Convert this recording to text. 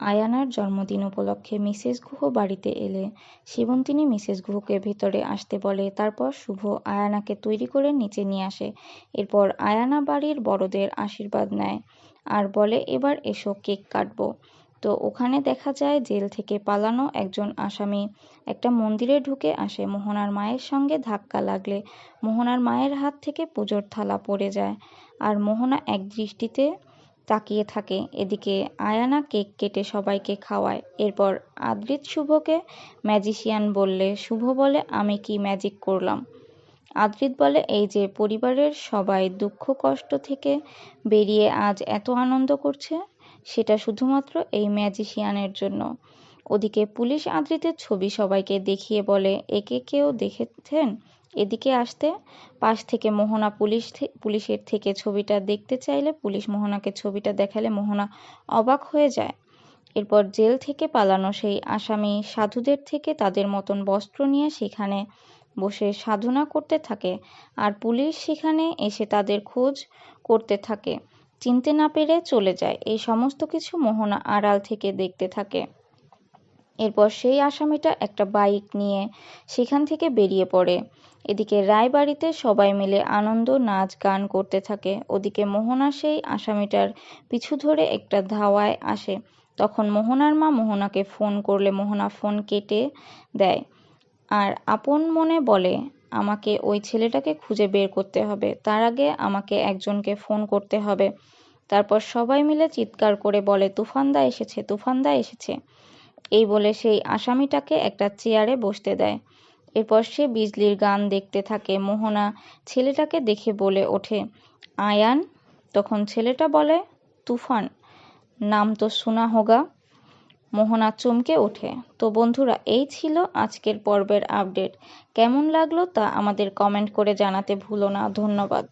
আয়ানার জন্মদিন উপলক্ষে মিসেস গুহ বাড়িতে এলে শিবন্তিনী মিসেস গুহকে ভিতরে আসতে বলে, তারপর শুভ আয়ানাকে তৈরি করে নিচে নিয়ে আসে। এরপর আয়ানা বাড়ির বড়দের আশীর্বাদ নেয় আর বলে, এবার এসো, কেক কাটবো। তো ওখানে দেখা যায় জেল থেকে পালানো একজন আসামি একটা মন্দিরে ঢুকে আসে। মোহনার মায়ের সঙ্গে ধাক্কা লাগলে মোহনার মায়ের হাত থেকে পুজোর থালা পড়ে যায় আর মোহনা এক দৃষ্টিতে তাকিয়ে থাকে। এদিকে আয়ানা কেক কেটে সবাইকে খাওয়ায়। এরপর আদ্রিত শুভকে ম্যাজিশিয়ান বললে, শুভ বলে, আমি কি ম্যাজিক করলাম? আদ্রিত বলে, এই যে, পরিবারের সবাই দুঃখ কষ্ট থেকে বেরিয়ে আজ এত আনন্দ করছে, সেটা শুধুমাত্র এই ম্যাজিশিয়ানের জন্য। ওদিকে পুলিশ আদ্রিতের ছবি সবাইকে দেখিয়ে বলে, একে কেউ দেখেছেন? এদিকে আসতে পাশ থেকে মোহনা পুলিশ পুলিশের থেকে ছবিটা দেখতে চাইলে পুলিশ মোহনাকে ছবিটা দেখালে মোহনা অবাক হয়ে যায়। এরপর জেল থেকে পালানো সেই আসামি সাধুদের থেকে তাদের মতন বস্ত্র নিয়ে সেখানে বসে সাধনা করতে থাকে আর পুলিশ সেখানে এসে তাদের খোঁজ করতে থাকে। চিনতে না পেরে চলে যায়। এই সমস্ত কিছু মোহনা আড়াল থেকে দেখতে থাকে। এরপর সেই আসামিটা একটা বাইক নিয়ে সেখান থেকে বেরিয়ে পড়ে। এদিকে রায়বাড়িতে সবাই মিলে আনন্দ, নাচ, গান করতে থাকে। ওদিকে মোহনা সেই আসামিটার পিছু ধরে একটা ধাওয়ায় আসে। তখন মোহনার মা মোহনাকে ফোন করলে মোহনা ফোন কেটে দেয় আর আপন মনে বলে, আমাকে ওই ছেলেটাকে খুঁজে বের করতে হবে। তার আগে আমাকে একজনকে ফোন করতে হবে। তারপর সবাই মিলে চিৎকার করে বলে, তুফানদা এসেছে তুফানদা এসেছে। এই বলে সেই আসামিটাকে একটা চেয়ারে বসতে দেয়। এরপর সে বিজলির গান দেখতে থাকে। মোহনা ছেলেটাকে দেখে বলে ওঠে, আয়ান? তখন ছেলেটা বলে, তুফান, নাম তো শোনা হোগা। মোহনা চমকে ওঠে, তো বন্ধুরা, এই ছিল আজকের পর্বের আপডেট। কেমন লাগল তা আমাদের কমেন্ট করে জানাতে ভুলো না। ধন্যবাদ।